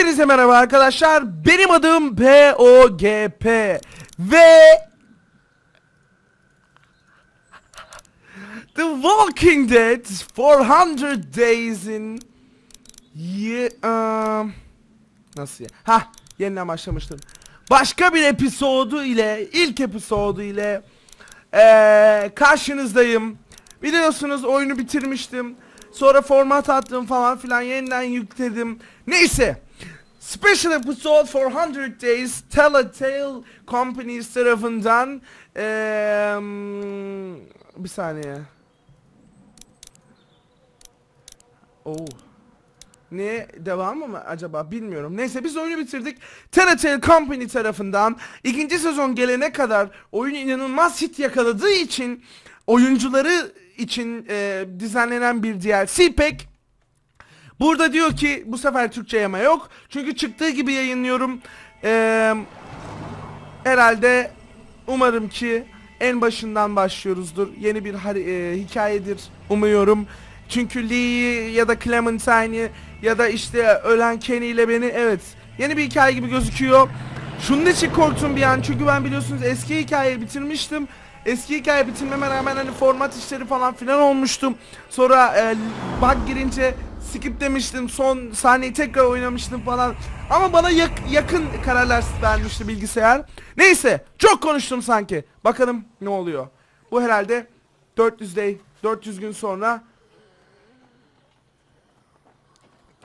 Hepinize merhaba arkadaşlar. Benim adım POGP ve The Walking Dead 400 Days in Ye um, Nasıl ya? Ha, yeniden başlamıştım. Başka bir episodu ile, ilk episodu ile eee karşınızdayım. Biliyorsunuz oyunu bitirmiştim. Sonra format attım falan filan yeniden yükledim. Neyse. Special episode for 100 Days Telltale Companies tarafından eee, bir saniye. Oo. Ne devamı mı acaba bilmiyorum. Neyse biz oyunu bitirdik. Telltale Company tarafından ikinci sezon gelene kadar oyun inanılmaz hit yakaladığı için oyuncuları için e, düzenlenen bir DLC pack Burada diyor ki bu sefer Türkçe yama yok. Çünkü çıktığı gibi yayınlıyorum. Ee, herhalde umarım ki en başından başlıyoruzdur. Yeni bir e, hikayedir umuyorum. Çünkü Lee'yi ya da Clementine'i ya da işte ölen Kenny ile beni evet yeni bir hikaye gibi gözüküyor. Şunun için korktum bir an çünkü ben biliyorsunuz eski hikayeyi bitirmiştim. Eski hikaye bitirmeme rağmen hani format işleri falan filan olmuştum. Sonra e, bug girince skip demiştim. Son sahneyi tekrar oynamıştım falan. Ama bana yak- yakın kararlar vermişti bilgisayar. Neyse çok konuştum sanki. Bakalım ne oluyor. Bu herhalde 400 day 400 gün sonra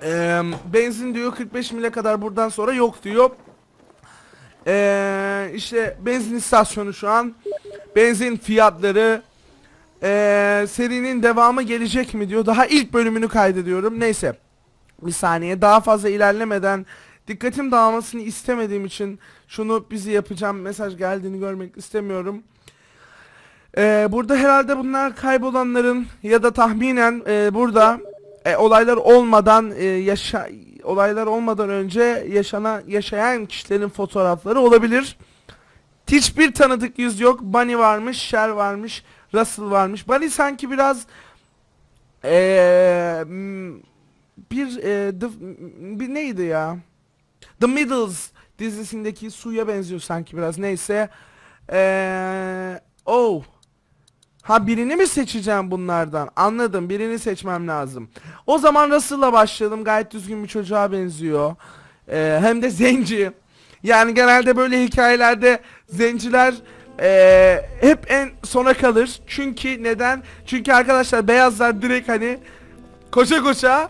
Eee, benzin diyor 45 mile kadar buradan sonra yok diyor. Eee işte benzin istasyonu şu an. Benzin fiyatları eee, serinin devamı gelecek mi diyor. Daha ilk bölümünü kaydediyorum. Neyse. Bir saniye daha fazla ilerlemeden dikkatim dağılmasını istemediğim için şunu bizi yapacağım mesaj geldiğini görmek istemiyorum. Eee, burada herhalde bunlar kaybolanların ya da tahminen eee, burada e, olaylar olmadan e, yaşa olaylar olmadan önce yaşana yaşayan kişilerin fotoğrafları olabilir. Hiçbir tanıdık yüz yok. Bunny varmış, Cher varmış, Russell varmış. Bunny sanki biraz e, m, bir, e, the, bir neydi ya? The Middles dizisindeki suya benziyor sanki biraz. Neyse. E, oh. Ha birini mi seçeceğim bunlardan? Anladım. Birini seçmem lazım. O zaman Russell'la başlayalım. Gayet düzgün bir çocuğa benziyor. Ee, hem de zenci. Yani genelde böyle hikayelerde zenciler ee, hep en sona kalır. Çünkü neden? Çünkü arkadaşlar beyazlar direkt hani koşa koşa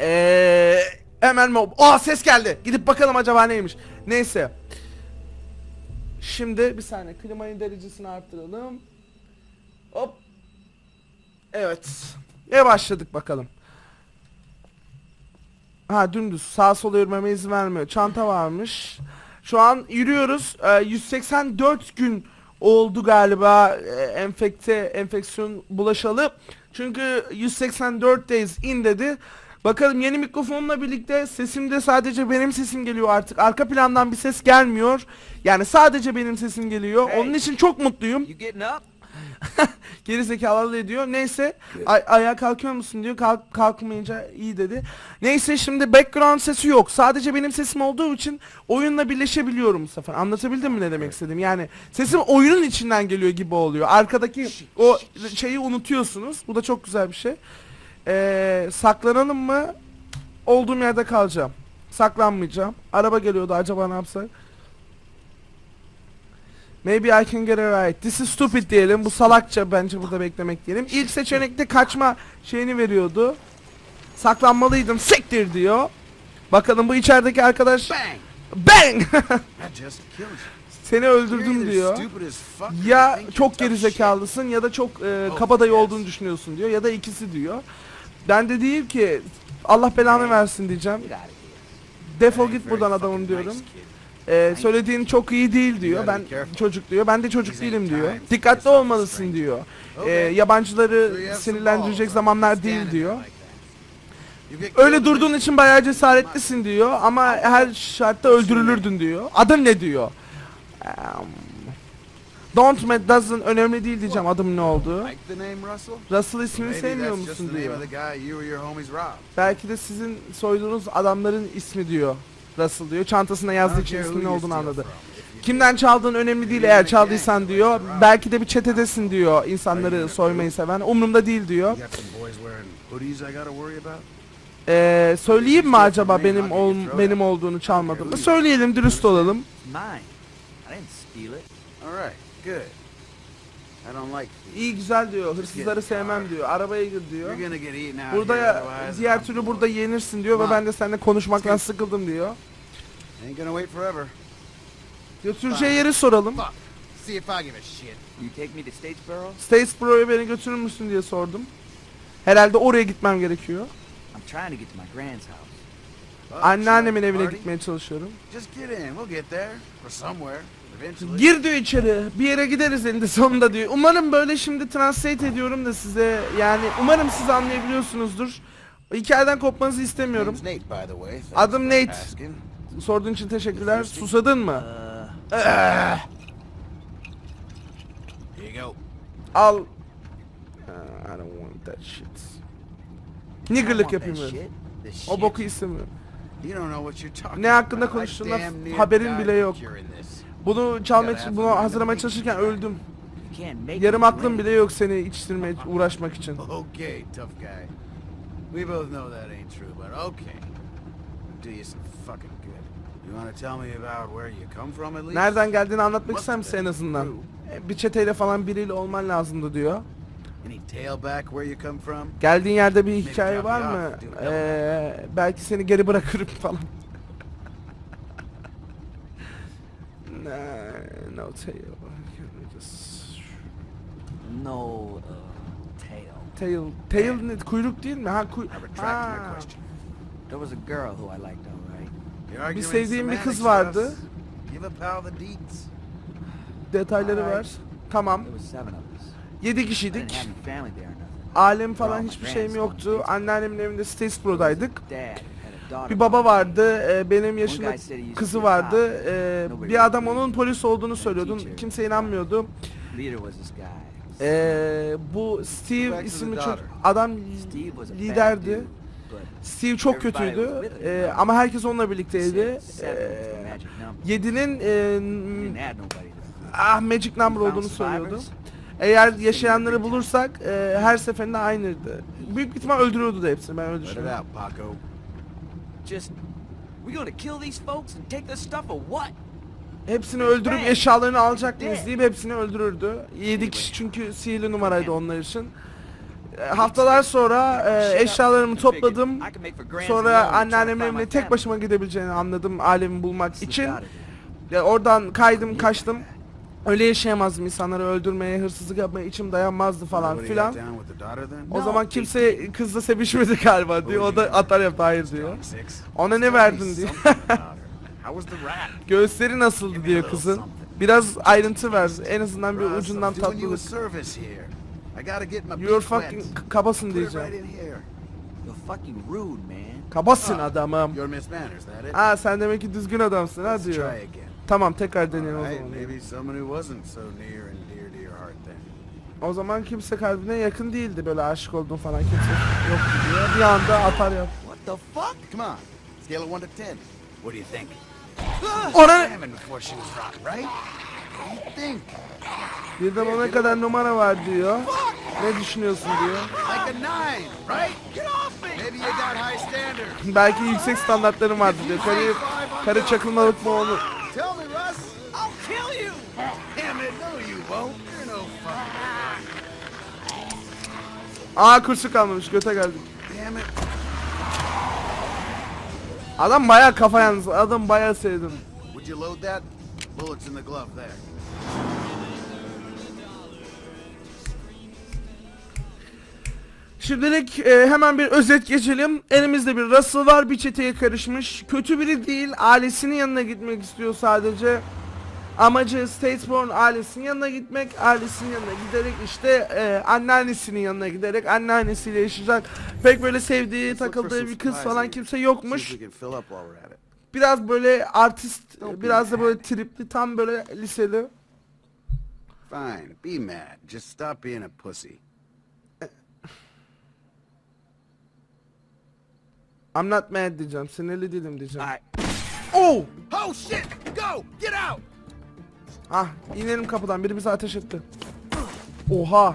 ee, hemen mob. Aa ses geldi. Gidip bakalım acaba neymiş. Neyse. Şimdi bir saniye klimanın derecesini arttıralım. Hop. Evet. Ne başladık bakalım. Ha dümdüz sağa sola yürümeme izin vermiyor. Çanta varmış. Şu an yürüyoruz. Ee, 184 gün oldu galiba e, enfekte enfeksiyon bulaşalı. Çünkü 184 days in dedi. Bakalım yeni mikrofonla birlikte sesimde sadece benim sesim geliyor artık. Arka plandan bir ses gelmiyor. Yani sadece benim sesim geliyor. Hey. Onun için çok mutluyum. You? Geri zekalı diyor. Neyse ay- ayağa kalkıyor musun diyor. Kalk kalkmayınca iyi dedi. Neyse şimdi background sesi yok. Sadece benim sesim olduğu için oyunla birleşebiliyorum bu sefer. Anlatabildim mi ne demek istedim? Yani sesim oyunun içinden geliyor gibi oluyor. Arkadaki o şeyi unutuyorsunuz. Bu da çok güzel bir şey. Ee, saklanalım mı? Olduğum yerde kalacağım. Saklanmayacağım. Araba geliyordu acaba ne yapsak? Maybe I can get it right. This is stupid diyelim. Bu salakça bence burada beklemek diyelim. İlk seçenekte kaçma şeyini veriyordu. Saklanmalıydım. Sektir diyor. Bakalım bu içerideki arkadaş Bang! seni öldürdüm diyor. Ya çok you're geri tough shit. zekalısın ya da çok e, Oh, kabadayı olduğunu düşünüyorsun diyor ya da ikisi diyor. Ben de diyeyim ki Allah belanı versin diyeceğim. Defol git buradan adamım diyorum. Ee, söylediğin çok iyi değil diyor. Ben çocuk diyor. Ben de çocuk değilim diyor. Dikkatli olmalısın diyor. Ee, yabancıları sinirlendirecek zamanlar değil diyor. Öyle durduğun için bayağı cesaretlisin diyor ama her şartta öldürülürdün diyor. Adın ne diyor? Um, Don't Matt doesn't önemli değil diyeceğim adım ne name Russell? İsmini sevmiyor musun diyor. Belki de sizin soyduğunuz adamların ismi diyor. Russell diyor. Çantasına yazdığı için ismin ne olduğunu anladı. Kimden çaldığın önemli değil eğer çaldıysan diyor. Belki de bir çetedesin diyor insanları soymayı seven. Umurumda değil diyor. Ee, söyleyeyim mi acaba benim ol, benim olduğunu çalmadım mı? Söyleyelim dürüst olalım. I don't like. İyi güzel diyor. Hırsızları sevmem diyor. Arabaya gir diyor. You're gonna get eaten out Burada here ya, otherwise. diğer I'm türlü burada yenirsin diyor ve ben de seninle konuşmaktan sıkıldım diyor. Ain't gonna wait forever. Götüreceği yeri soralım. Fuck. See if I give a shit. You take me to Statesboro? Statesboro'ya beni götürür müsün diye sordum. Herhalde oraya gitmem gerekiyor. I'm trying to get to my grand's house. Fuck, Anneannemin evine gitmeye çalışıyorum. Just get in. We'll get there. Or somewhere. Gir diyor içeri. Bir yere gideriz eninde sonunda diyor. Umarım böyle şimdi translate ediyorum da size. Yani umarım siz anlayabiliyorsunuzdur. Hikayeden kopmanızı istemiyorum. Adım Nate. Sorduğun için teşekkürler. Susadın mı? You go. al. Ah, I don't want that shit. I Niggerlık want yapayım. This O boku istemiyorum. Ne hakkında near haberin bile yok. Bunu çalmak için, bunu hazırlamaya çalışırken öldüm. Yarım aklım bile yok seni içtirmeye uğraşmak için. Okay, tough guy. We both know that ain't true, but okay. Do you some fucking good. You wanna tell me about where you come from at least? Nereden geldiğini anlatmak ister misin en azından? E, Bir çeteyle falan biriyle olman lazımdı diyor. Geldiğin yerde bir hikaye var mı? Ee, belki seni geri bırakırım falan. Nah, no tail. Just- No, uh, tail. Tail. Tail ne? Kuyruk değil mi? Ha, kuy I retract my Ha. question. There was a girl who I liked, alright. Arguing sevdiğim bir kız vardı. Give a pal the deeds. Detayları ver. Tamam. There was seven of us. 7 I didn't kişiydik. Alem falan hiçbir şeyim yoktu. Anneannemin evinde Statesboro'daydık. Bir baba vardı, e, benim yaşımda kızı vardı. E, bir adam onun polis olduğunu söylüyordu. Kimse inanmıyordu. E, bu Steve isimli çok adam liderdi. Steve çok kötüydü. E, ama herkes onunla birlikteydi. E, magic number. 7'nin He didn't add nobody to it. ah magic number olduğunu söylüyordu. Eğer yaşayanları bulursak e, her seferinde aynıydı. Büyük ihtimal öldürüyordu da hepsini ben öyle düşünüyorum. Just, we gonna kill these folks and take their stuff or what? Hepsini öldürüp eşyalarını alacak mıyız deyip hepsini öldürürdü. 7 kişi çünkü sihirli numaraydı onlar için. E, Haftalar sonra e, eşyalarımı topladım. Sonra anneannemin evine tek başıma gidebileceğini anladım alemi bulmak için. Oradan kaydım kaçtım. Öyle yaşayamazdım insanları öldürmeye, hırsızlık yapmaya içim dayanmazdı falan filan. O zaman kimse kızla sevişmedi galiba diyor. O da atar yaptı hayır diyor. Ona ne verdin diyor. Göğüsleri nasıldı diyor kızın. Biraz ayrıntı ver. En azından bir ucundan tatlılık. You're fucking kabasın diyeceğim. man. Kabasın Ah, adamım. Ha sen demek ki düzgün adamsın ha diyor. Tamam tekrar deneyelim o zaman. maybe someone who wasn't so near and dear to your heart then. O zaman kimse kalbine yakın değildi böyle aşık olduğun falan kimse yoktu diyor. Bir anda atar yap. What the fuck? Come on, scale of one to ten. What do you think? Ona think? birden ona kadar numara var diyor. Ne düşünüyorsun diyor. Belki yüksek standartlarım vardı diyor. Karı, karı çakılmalık mı olur? Aa kursu kalmamış göte geldik. Adam bayağı kafa yalnız. Adam bayağı sevdim. Şimdilik e, hemen bir özet geçelim. Elimizde bir Russell var bir çeteye karışmış. Kötü biri değil ailesinin yanına gitmek istiyor sadece. Amacı Statesborn ailesinin yanına gitmek. Ailesinin yanına giderek işte e, anneannesinin yanına giderek anneannesiyle yaşayacak. Pek böyle sevdiği takıldığı bir kız falan kimse yokmuş. Biraz böyle artist, biraz da böyle tripli tam böyle liseli. Fine, be mad. Just stop being a pussy. I'm not mad diyeceğim. Sinirli değilim diyeceğim. Oh! Oh shit! Go! Get out! Ah inelim kapıdan. Biri bize ateş etti. Oha!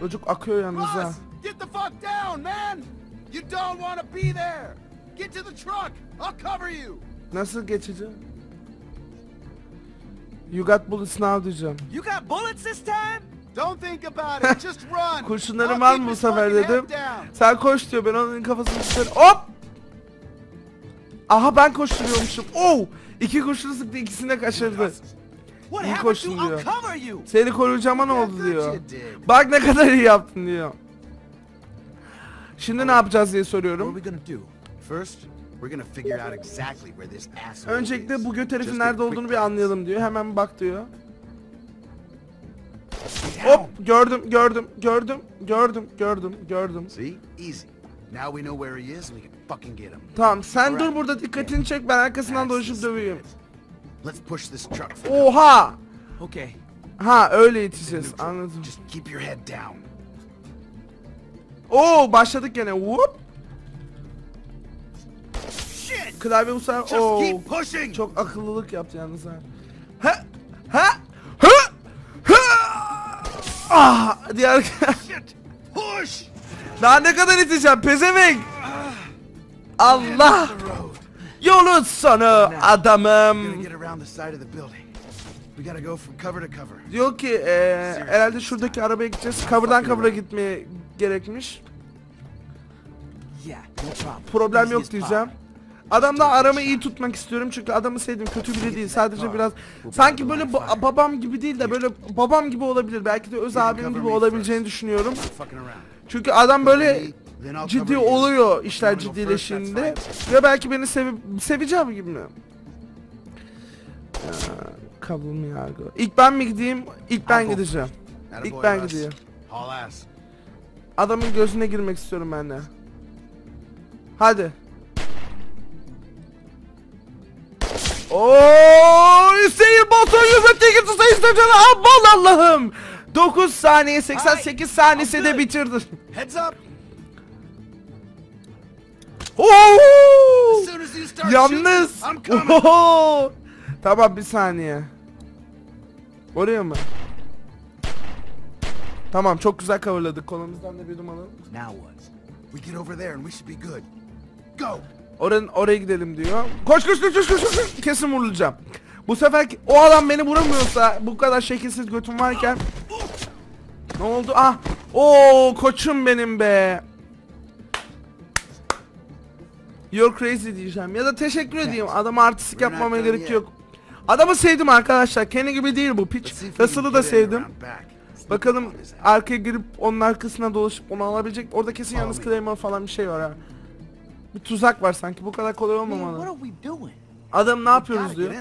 Çocuk akıyor yalnız ha. Get the fuck down, man! You don't want to be there! Get to the truck! I'll cover you! Nasıl geçeceğim? You got bullets now diyeceğim. You got bullets this time? Don't think about it, just run! Kurşunlarım var mı bu sefer dedim. Sen koş diyor ben onun kafasını tutarım. Hop! Aha ben koşturuyormuşum. Oh! İki kurşun sıktı ikisini de kaçırdı. İyi koştun diyor. Seni koruyacağıma ne oldu diyor. Bak ne kadar iyi yaptın diyor. Şimdi ne yapacağız diye soruyorum. Öncelikle bu göt herifin nerede olduğunu bir anlayalım diyor. Hemen bak diyor. Hop gördüm gördüm gördüm gördüm gördüm gördüm. Tamam sen dur burada dikkatini çek ben arkasından dolaşıp döveyim. Let's push this truck Oha! Okay. Ha öyle yetişeceğiz anladım. Just keep your head down. Oo başladık gene. Whoop. Shit! Klavye bu sefer Just oo. keep pushing! Çok akıllılık yaptı yalnız ha. Ha ha ha ha. Ah diğer Shit! Push! daha ne kadar iteceğim pezevenk. Allah The road. Yolun sonu adamım. Diyor ki eee herhalde şuradaki arabaya gideceğiz. Cover'dan cover'a gitmeye gerekmiş. Problem. Yok diyeceğim. Adamla aramı iyi tutmak istiyorum çünkü adamı sevdim kötü biri değil. sadece biraz sanki böyle ba- babam gibi değil de böyle babam gibi olabilir. Belki de öz abim gibi olabileceğini düşünüyorum. Çünkü adam böyle ciddi oluyor işler fine. ve belki beni sevi seveceğim gibi mi? Kabul mu yargı? İlk ben mi gideyim? İlk ben gideceğim. İlk ben gideyim. Adamın gözüne girmek istiyorum ben de. Hadi. Oo, Hüseyin Bolton 108 sayı isteyeceğim. Aman Allah'ım. 9 saniye 88 saniyede good. bitirdi. Heads up! Oo! As soon as you start Yalnız. shooting, I'm coming! Oo! Tamam bir saniye. Oraya mı? Tamam çok güzel coverladık. Kolumuzdan da bir duman alalım. Now what? We get over there and we should be good. Go! Oranın oraya gidelim diyor. Koş koş koş koş koş koş. Kesin vurulacağım. Bu sefer o adam beni vuramıyorsa bu kadar şekilsiz götüm varken ne oldu? Ah! Oo koçum benim be. You're crazy diyeceğim ya da teşekkür edeyim. Adama artistik done gerek yok. Adamı sevdim arkadaşlar. Kendi gibi değil bu piç. Russell'ı da sevdim. Bakalım arkaya girip onun arkasına dolaşıp onu alabilecek. Orada kesin yalnız. Claymore falan bir şey var ha. Bir tuzak var sanki. Bu kadar kolay olmamalı. Adam ne yapıyoruz diyor.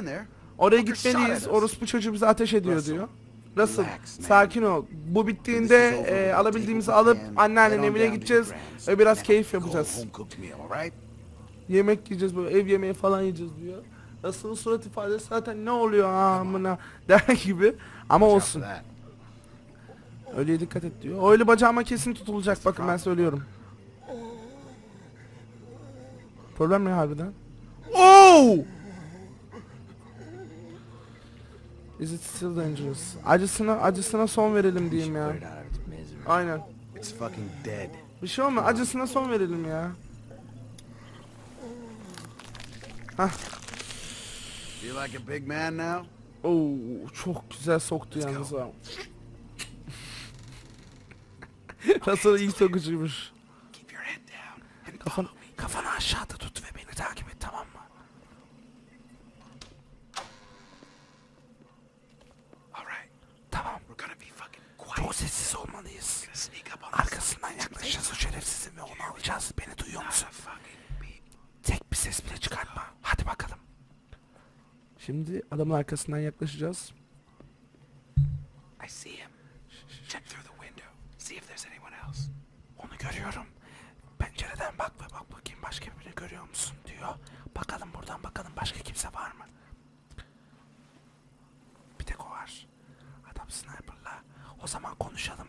Oraya gitmeliyiz. Orospu çocuğu bize ateş ediyor diyor. Russell sakin ol. Bu bittiğinde e, alabildiğimizi alıp anneannenin evine gideceğiz ve biraz keyif yapacağız. home cooked meal, alright? Yemek yiyeceğiz böyle ev yemeği falan yiyeceğiz diyor. Russell'ın surat ifadesi zaten ne oluyor amına der gibi ama olsun. Öyle dikkat et diyor. Öyle bacağıma kesin tutulacak bakın ben söylüyorum. Problem ne harbiden? Oh! Is it still dangerous? Acısına acısına son verelim diyeyim ya. Aynen. It's fucking dead. Bir şey olma acısına son verelim ya. Hah. Feel like a big man now? Oo çok güzel soktu yalnız ha. Nasıl iyi sokucuymuş. Keep your head down. and Kafan, kafanı aşağıda tut ve beni takip et tamam mı? Tamam. we're gonna be fucking Çok sessiz olmalıyız. Arkasından yaklaşacağız o şerefsizin ve onu alacağız. Beni duyuyor musun? a fucking beat. Tek bir ses bile çıkartma. Hadi bakalım. Şimdi adamın arkasından yaklaşacağız. I see him. Check through the window. See if there's anyone else. Onu görüyorum. Pencereden bak ve bak bakayım başka birini görüyor musun diyor. Bakalım buradan bakalım başka kimse var mı? Bir tek o var. Adam sniper'la O zaman konuşalım.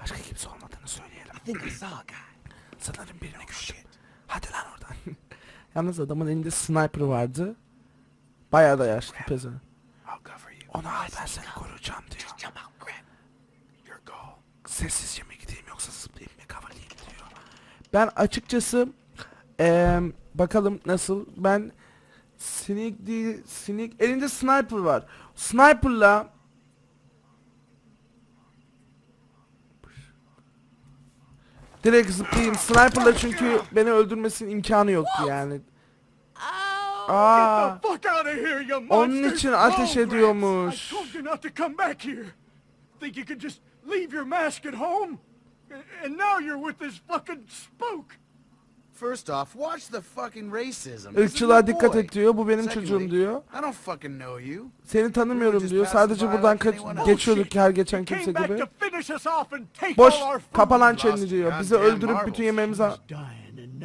Başka kimse olmadığını söyleyelim. I think I saw a guy. Sanırım birini gördüm. Hadi lan oradan. Yalnız adamın elinde sniper vardı. Bayağı da yaşlı peze. I'll cover you. Onu al ben seni koruyacağım diyor. Sessizce mi gideyim yoksa zıplayıp mı coverlayayım diyor. Ben açıkçası eee, bakalım nasıl ben Sneak değil Sneak elinde sniper var. Sniper'la Direkt zıplayayım. Sniper'la çünkü beni öldürmesinin imkanı yoktu yani. Aa, Fuck out of here, you Onun için ateş Oh, ediyormuş. Gramps, I told you not to come back here. Think you could just leave your mask at home? And now you're with this fucking spook. First off, watch the fucking racism. This is ırkçılığa my dikkat et diyor. Bu benim Secondly, çocuğum diyor. I don't fucking know you. Seni tanımıyorum diyor. Sadece buradan kaç geçiyorduk her geçen kimse gibi. Boş all our food. kapa lan Lost çeneni diyor. Bizi öldürüp bütün yemeğimizi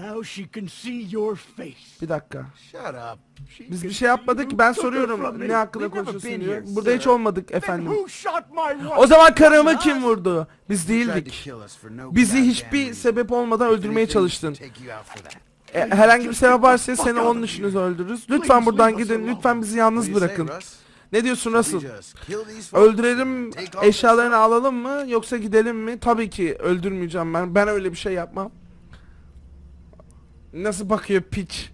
now she can see your face. Bir dakika. Shut up. She Biz bir şey yapmadık ki you ben soruyorum ne hakkında konuşuyorsun diyor. Burada hiç olmadık efendim. who shot my wife? O zaman karımı kim vurdu? Biz değildik. kill us for no Bizi hiçbir sebep olmadan öldürmeye çalıştın. E, herhangi bir sebep varsa seni onun işiniz öldürürüz. Lütfen buradan gidin. Lütfen bizi yalnız bırakın. Ne diyorsun Russell? Öldürelim eşyalarını alalım mı yoksa gidelim mi? Tabii ki öldürmeyeceğim ben. Ben öyle bir şey yapmam. Nasıl bakıyor piç?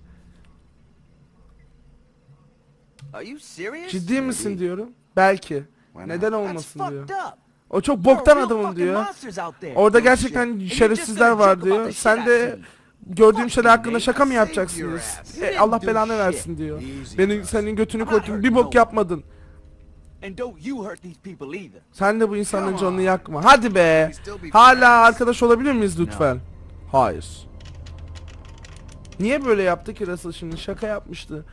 Are you serious? Ciddi misin diyorum. Belki. Neden That's olmasın diyor. O çok boktan adamım diyor. Orada gerçekten şerefsizler var diyor. Sen de gördüğüm şeyler hakkında şaka mı yapacaksınız? E, Allah belanı versin diyor. Easy, Beni Russ. senin götünü koydum. Bir bok yapmadın. Sen de bu insanların canını yakma. Hadi be. Hala arkadaş olabilir miyiz lütfen? Hayır. Niye böyle yaptı ki Russell şimdi? Şaka yapmıştı.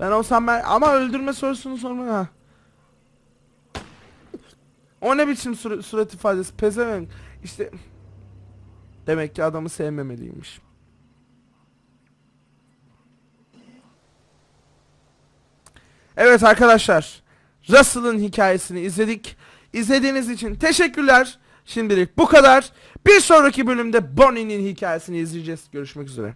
Ben olsam ben ama öldürme sorusunu sorma ha. O ne biçim sur- surat ifadesi? Pezevenk. İşte demek ki adamı sevmemeliymiş. Evet arkadaşlar. Russell'ın hikayesini izledik. İzlediğiniz için teşekkürler. Şimdilik bu kadar. Bir sonraki bölümde Bonnie'nin hikayesini izleyeceğiz. Görüşmek üzere.